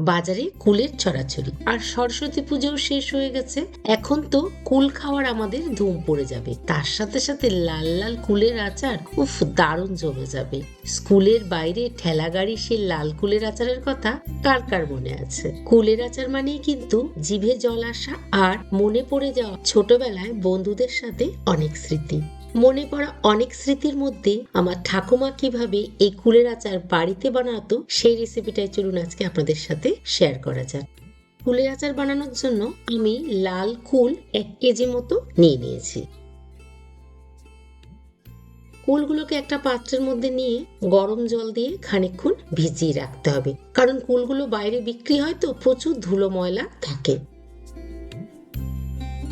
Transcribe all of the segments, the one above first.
বাজারে কুলের ছড়াছড়ি আর সরস্বতী পুজোও শেষ হয়ে গেছে। এখন তো কুল খাওয়ার আমাদের ধুম পড়ে যাবে। তার সাথে সাথে লাল লাল কুলের আচার, উফ, দারুণ জমে যাবে। স্কুলের বাইরে ঠেলা গাড়ি সেই লাল কুলের আচারের কথা কার কার মনে আছে? কুলের আচার মানেই কিন্তু জিভে জল আসা আর মনে পড়ে যাওয়া ছোটবেলায় বন্ধুদের সাথে অনেক স্মৃতি। মনে পড়া অনেক স্মৃতির মধ্যে আমার ঠাকুমা কীভাবে এই কুলের আচার বাড়িতে বানাতো, সেই রেসিপিটাই চলুন আজকে আপনাদের সাথে শেয়ার করা যাক। কুলের আচার বানানোর জন্য আমি লাল কুল এক কেজি মতো নিয়ে নিয়েছি। কুলগুলোকে একটা পাত্রের মধ্যে নিয়ে গরম জল দিয়ে খানিকক্ষণ ভিজিয়ে রাখতে হবে। কারণ কুলগুলো বাইরে বিক্রি হয় তো প্রচুর ধুলো ময়লা থাকে।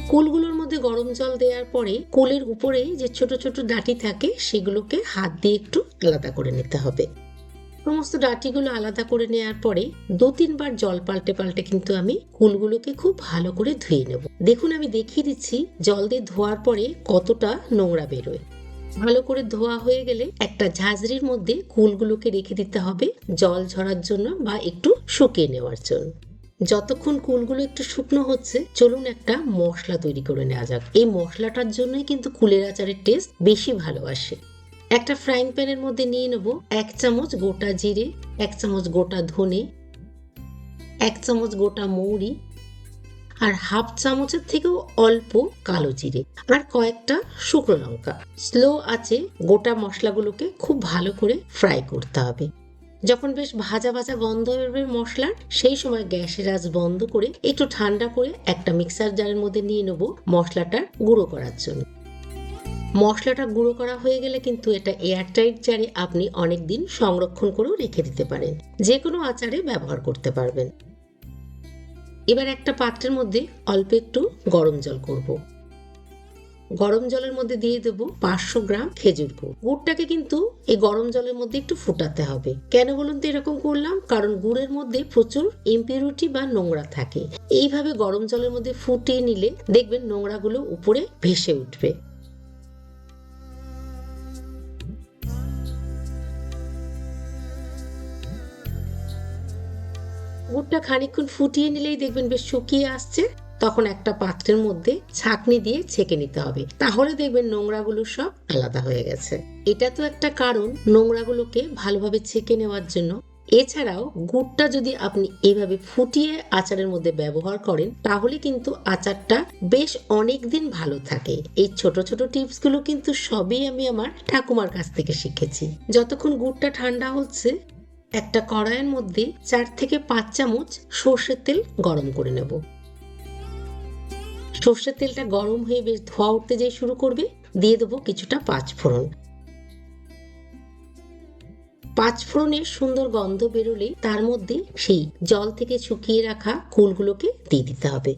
কুলগুলোর মধ্যে গরম জল দেওয়ার পরে কুলের উপরে যে ছোট ছোট ডাটি থাকে, সেগুলোকে হাত দিয়ে একটু আলাদা করে নিতে হবে। সমস্ত ডাটিগুলো আলাদা করে নেওয়ার পরে দু তিনবার জল পাল্টে পাল্টে কিন্তু আমি কুলগুলোকে খুব ভালো করে ধুয়ে নেব। দেখুন, আমি দেখিয়ে দিচ্ছি জল দিয়ে ধোয়ার পরে কতটা নোংরা বেরোয়। ভালো করে ধোয়া হয়ে গেলে একটা ঝাঁঝরির মধ্যে কুলগুলোকে রেখে দিতে হবে জল ঝরার জন্য বা একটু শুকিয়ে নেওয়ার জন্য। যতক্ষণ কুলগুলো একটু শুকনো হচ্ছে, চলুন একটা মশলা তৈরি করে নেওয়া যাক। এই মশলাটার জন্যই কিন্তু কুলের আচারের টেস্ট বেশি ভালো আসে একটা ফ্রাইং প্যানের মধ্যে নিয়ে নেব এক চামচ গোটা জিরে, এক চামচ গোটা ধনে, এক চামচ গোটা মৌরি, আর হাফ চামচের থেকেও অল্প কালো জিরে আর কয়েকটা শুকনো লঙ্কা। স্লো আছে গোটা মশলাগুলোকে খুব ভালো করে ফ্রাই করতে হবে। যখন বেশ ভাজা ভাজা গন্ধ বেরোবে মশলার, সেই সময় গ্যাসের আঁচ বন্ধ করে একটু ঠান্ডা করে একটা মিক্সার জারের মধ্যে নিয়ে নেব মশলাটা গুঁড়ো করার জন্য। মশলাটা গুঁড়ো করা হয়ে গেলে কিন্তু এটা এয়ারটাইট জারে আপনি অনেক দিন সংরক্ষণ করেও রেখে দিতে পারেন। যে কোনো আচারে ব্যবহার করতে পারবেন। এবার একটা পাত্রের মধ্যে অল্প একটু গরম জল করব। গরম জলের মধ্যে দিয়ে দেবো পাঁচশো গ্রাম খেজুর গুড়। গুড়টাকে কিন্তু এই গরম জলের মধ্যে একটু ফুটাতে হবে। কেন বলুন তো এরকম করলাম? কারণ গুড়ের মধ্যে প্রচুর ইম্পিউরিটি বা নোংরা থাকে। এইভাবে গরম জলের মধ্যে ফুটিয়ে নিলে দেখবেন নোংরাগুলো উপরে ভেসে উঠবে। গুড়টা খানিকক্ষণ ফুটিয়ে নিলেই দেখবেন বেশ শুকিয়ে আসছে। তখন একটা পাত্রের মধ্যে ছাকনি দিয়ে ছেঁকে নিতে হবে। তাহলে দেখবেন নোংরাগুলো সব আলাদা হয়ে গেছে। এটা তো একটা কারণ নোংরাগুলোকে ভালোভাবে ছেঁকে নেওয়ার জন্য। এছাড়াও গুড়টা যদি আপনি এভাবে ফুটিয়ে আচারের মধ্যে ব্যবহার করেন, তাহলে কিন্তু আচারটা বেশ অনেক দিন ভালো থাকে। এই ছোট ছোট টিপসগুলো কিন্তু সবই আমি আমার ঠাকুমার কাছ থেকে শিখেছি। যতক্ষণ গুড়টা ঠান্ডা হচ্ছে, একটা কড়াইয়ের মধ্যে চার থেকে পাঁচ চামচ সর্ষের তেল গরম করে নেব। সর্ষের তেলটা গরম হয়ে বেশ ধোয়া উঠতে যেয়ে শুরু করবে। দিয়ে দেবো কিছুটা পাঁচ ফোড়ন। পাঁচ ফোড়নের সুন্দর গন্ধ বেরোলেই তার মধ্যে সেই জল থেকে শুকিয়ে রাখা কুলগুলোকে দিয়ে দিতে হবে।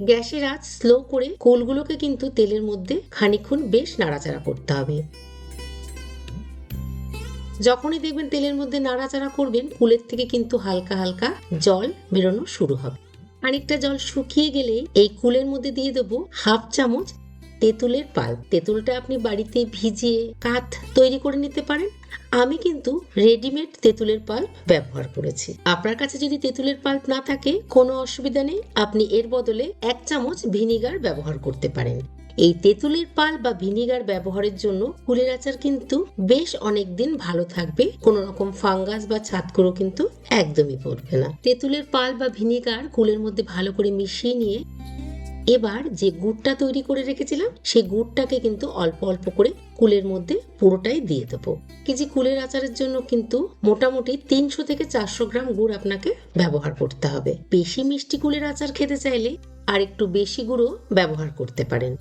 গ্যাসের আঁচ স্লো করে কুলগুলোকে কিন্তু তেলের মধ্যে খানিক্ষণ বেশ নাড়াচাড়া করতে হবে। যখনই দেখবেন তেলের মধ্যে নাড়াচাড়া করবেন, কুলের থেকে কিন্তু হালকা হালকা জল বেরোনো শুরু হবে। খানিকটা জল শুকিয়ে গেলে এই কুলের মধ্যে দিয়ে দেবো হাফ চামচ তেঁতুলের পাল। তেঁতুলটা আপনি বাড়িতে ভিজিয়ে কাঠ তৈরি করে নিতে পারেন। আমি কিন্তু রেডিমেড তেঁতুলের পাল্প ব্যবহার করেছি। আপনার কাছে যদি তেঁতুলের পাল্প না থাকে, কোনো অসুবিধা নেই। আপনি এর বদলে এক চামচ ভিনিগার ব্যবহার করতে পারেন। এই তেঁতুলের পাল বা ভিনিগার ব্যবহারের জন্য কুলের আচার কিন্তু বেশ অনেক দিন ভালো থাকবে। কোনো রকম ফাঙ্গাস বা ছাতকুড়ো কিন্তু একদমই পড়বে না। তেঁতুলের পাল বা ভিনিগার কুলের মধ্যে ভালো করে মিশিয়ে নিয়ে এবার যে গুড়টা তৈরি করে রেখেছিলাম, সেই গুড়টাকে কিন্তু অল্প অল্প করে কুলের মধ্যে পুরোটাই দিয়ে দেবো। কেজি কুলের আচারের জন্য কিন্তু মোটামুটি তিনশো থেকে চারশো গ্রাম গুড় আপনাকে ব্যবহার করতে হবে। বেশি মিষ্টি কুলের আচার খেতে চাইলে আর একটু বেশি গুঁড়ো ব্যবহার করতে পারেন।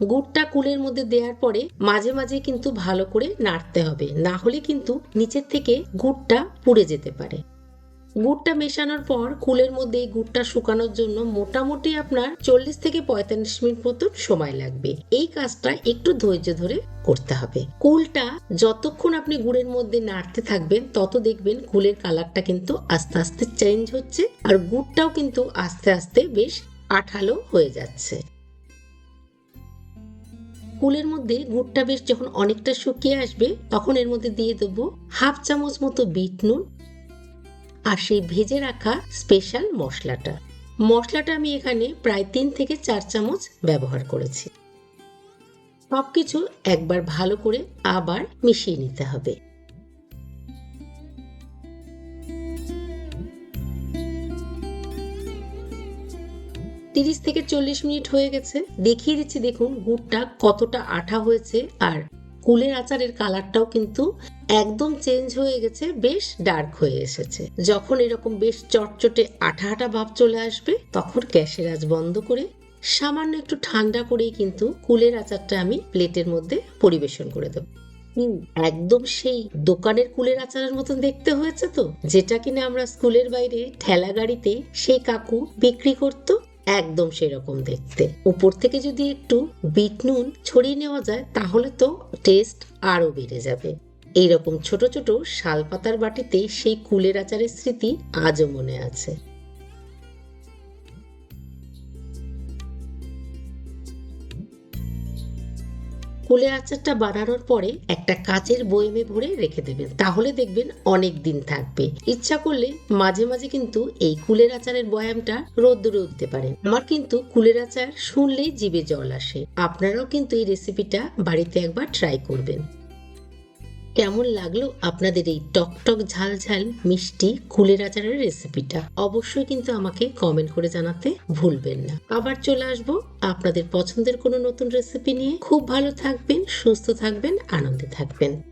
গুড়টা কুলের মধ্যে দেওয়ার পরে মাঝে মাঝে কিন্তু ভালো করে নাড়তে হবে। না হলে কিন্তু নিচের থেকে গুড়টা পুড়ে যেতে পারে। গুড়টা মেশানোর পর কুলের মধ্যে এই গুড়টা শুকানোর জন্য মোটামুটি আপনার চল্লিশ থেকে পঁয়তাল্লিশ মিনিট মতন সময় লাগবে। এই কাজটা একটু ধৈর্য ধরে করতে হবে। কুলটা যতক্ষণ আপনি গুড়ের মধ্যে নাড়তে থাকবেন, তত দেখবেন কুলের কালারটা কিন্তু আস্তে আস্তে চেঞ্জ হচ্ছে আর গুড়টাও কিন্তু আস্তে আস্তে বেশ আঠালো হয়ে যাচ্ছে। কুলের মধ্যে গুড়টা বেশ যখন অনেকটা শুকিয়ে আসবে, তখন এর মধ্যে দিয়ে দেবো হাফ চামচ মতো বিট নুন আর সেই ভেজে রাখা স্পেশাল মশলাটা। মশলাটা আমি এখানে প্রায় তিন থেকে চার চামচ ব্যবহার করেছি। সবকিছু একবার ভালো করে আবার মিশিয়ে নিতে হবে। তিরিশ থেকে চল্লিশ মিনিট হয়ে গেছে। দেখিয়ে দিচ্ছি, দেখুন, গুড়টা কতটা আঠা হয়েছে আর কুলের আচারের কালারটাও কিন্তু একদম চেঞ্জ হয়ে গেছে, বেশ ডার্ক হয়ে এসেছে। যখন এরকম বেশ চটচটে আঠা আঠা ভাব চলে আসবে, তখন গ্যাসের আঁচ বন্ধ করে সামান্য একটু ঠান্ডা করেই কিন্তু কুলের আচারটা আমি প্লেটের মধ্যে পরিবেশন করে দেবো। একদম সেই দোকানের কুলের আচারের মতন দেখতে হয়েছে তো, যেটা কিনা আমরা স্কুলের বাইরে ঠেলা গাড়িতে সেই কাকু বিক্রি করতো। একদম সেরকম দেখতে। উপর থেকে যদি একটু বিট নুন ছড়িয়ে নেওয়া যায়, তাহলে তো টেস্ট আরও বেড়ে যাবে। এইরকম ছোট ছোট শালপাতার বাটিতে সেই কুলের আচারের স্মৃতি আজও মনে আছে। কুলের আচারটা বানানোর পরে একটা কাচের বয়েমে ভরে রেখে দেবেন। তাহলে দেখবেন অনেক দিন থাকবে। ইচ্ছা করলে মাঝে মাঝে কিন্তু এই কুলের আচারের বয়ামটা রোদ্দুরে উঠতে পারে। আমার কিন্তু কুলের আচার শুনলেই জিভে জল আসে। আপনারাও কিন্তু এই রেসিপিটা বাড়িতে একবার ট্রাই করবেন। কেমন লাগল আপনাদের এই টকটক টক ঝাল ঝাল মিষ্টি কুলের আচারের রেসিপিটা অবশ্যই কিন্তু আমাকে কমেন্ট করে জানাতে ভুলবেন না। আবার চলে আসব আপনাদের পছন্দের কোনো নতুন রেসিপি নিয়ে। খুব ভালো থাকবেন, সুস্থ থাকবেন, আনন্দে থাকবেন।